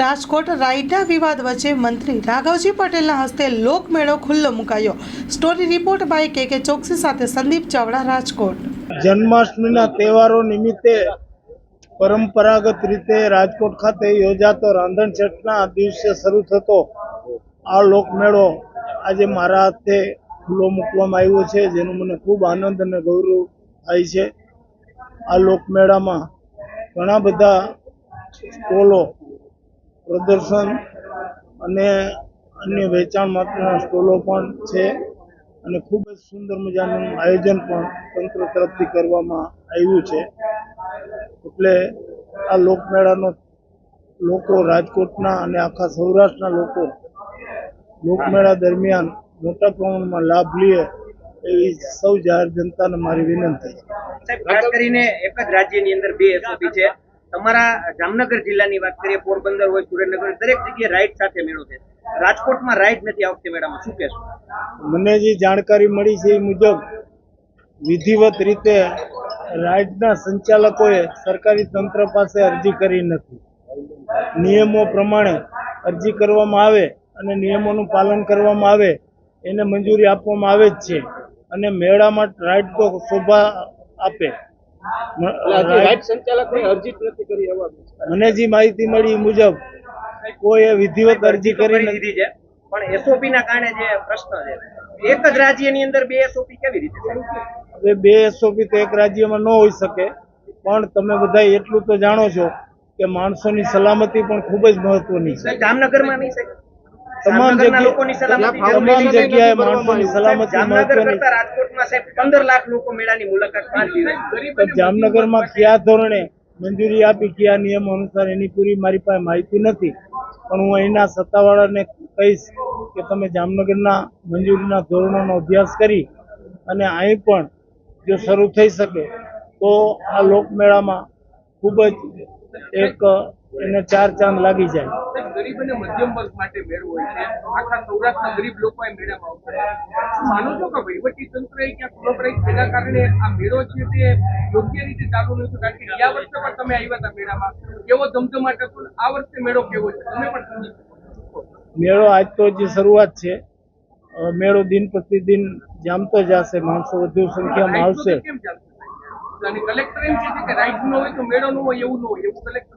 રાજકોટ રાયડા વિવાદ વચ્ચે મંત્રી રાઘવજી પટેલના હસ્તે લોકમેળો ખુલ્લો મુકાયો. સ્ટોરી રિપોર્ટ બાય કે કે ચોકસી સાથે સંદીપ ચાવડા, રાજકોટ. જન્માષ્ટમીના તહેવારો નિમિત્તે પરંપરાગત રીતે રાજકોટ ખાતે યોજાતો રાંધણ છઠના દિવસે શરૂ થતો આ લોકમેળો આજે મારા હાથે ખુલ્લો મૂકવામાં આવ્યો છે, જેનો મને ખૂબ આનંદ અને ગૌરવ થાય છે. આ લોકમેળામાં ઘણા બધા સ્ટોલો પ્રદર્શન અને અન્ય વેચાણ માટેના સ્ટોલો પણ છે અને ખૂબ જ સુંદર મજાનું આયોજન પણ તંત્ર તરફથી કરવામાં આવ્યું છે. એટલે આ લોકમેળાનો લોકો રાજકોટના અને આખા સૌરાષ્ટ્રના લોકો લોકમેળા દરમિયાન મોટા પ્રમાણમાં લાભ લે એવી સૌ જાહેર જનતાને મારી વિનંતી છે. ખાસ કરીને એક જ રાજ્યની અંદર બે એસઓપી છે. તમારા જામનગર જિલ્લાની વાત કરીએ, પોરબંદર હોય, સુરેન્દ્રનગર દરેક જગ્યાએ રાઈટ સાથે મેળો છે. રાજકોટમાં રાઈટ નથી આવતી મેડમ શું કહેશો? મને જે જાણકારી મળી છે એ મુજબ વિધિવત રીતે રાઇડના સંચાલકોએ સરકારી તંત્ર પાસે અરજી કરી નથી. નિયમો પ્રમાણે અરજી કરવામાં આવે અને નિયમોનું પાલન કરવામાં આવે, એને મંજૂરી આપવામાં આવે જ છે. અને મેળામાં રાઇડ તો શોભા આપે. મને જે માહિતી મળી મુજબ કોઈ વિધિવત અરજી કરી નથી છે. પણ એસઓપી ના કારણે જે પ્રશ્ન છે એક જ રાજ્યની અંદર બે એસઓપી કેવી રીતે હવે બે એસઓપી તો એક રાજ્યમાં ન હોઈ શકે પણ તમે બધા એટલું તો જાણો છો કે માણસોની સલામતી પણ ખૂબ જ મહત્વની છે. જામનગરમાં નહીં સાહેબ તમામ જગ્યાએ માણસોની સલામતી મહત્વની લાખ લોકો મેળાની મુલાકાત જામનગરમાં કયા ધોરણે મંજૂરી આપી કયા નિયમો અનુસાર એની પૂરી મારી પાસે માહિતી નથી. પણ હું અહીંના સત્તાવાળાને કહીશ કે તમે જામનગરના મંજૂરીના ધોરણોનો અભ્યાસ કરી અને અહીં પણ જો શરૂ થઈ શકે તો આ લોકમેળામાં ખૂબ જ એક એને ચાર ચાંદ લાગી જાય. ગરીબ અને મધ્યમ વર્ગ માટે મેળો હોય છે. આખા સૌરાષ્ટ્રના ગરીબ લોકો એ મેળામાં આવતા માનો છો કે વહીવટી તંત્રએ ક્યાંક કોર્પોરેટ તેના કારણે આ મેળો છે તે યોગ્ય રીતે ચાલુ નથી કારણ કે ગયા વર્ષે પણ તમે આવ્યા હતા મેળામાં. કેવો ધમધમાટ હતો આ વર્ષે મેળો કેવો છે? તમે પણ સમજી મેળો આજ તો જે શરૂઆત છે મેળો દિન પ્રતિદિન જામતો જશે માણસો વધુ સંખ્યામાં આવશે. કલેક્ટર એમ છે કે રાઈડ ન હોય તો મેળો ન હોય એવું ન હોય એવું કલેક્ટર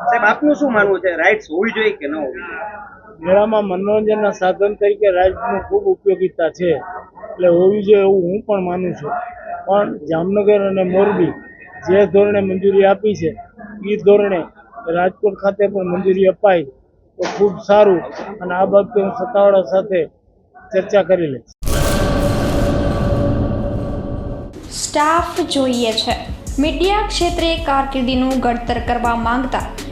સાહેબ આપનું શું માનવું છે? રાઇટ્સ હોવી જોઈએ કે ન હોવી મેળામાં મનોરંજનના સાધન તરીકે રાજનું ખૂબ ઉપયોગીતા છે. એટલે હોવી જોઈએ એવું હું પણ માનું છું. પણ જામનગર અને મોરબી જે ધોરણે મંજૂરી આપી છે એ ધોરણે રાજકોટ ખાતે પણ મંજૂરી અપાય તો ખૂબ સારું. અને આ બાબતે હું સત્તાવાળા સાથે ચર્ચા કરી લઈશ. સ્ટાફ જોઈએ છે. મીડિયા ક્ષેત્રે કારકિર્દીનું ઘડતર કરવા માંગતા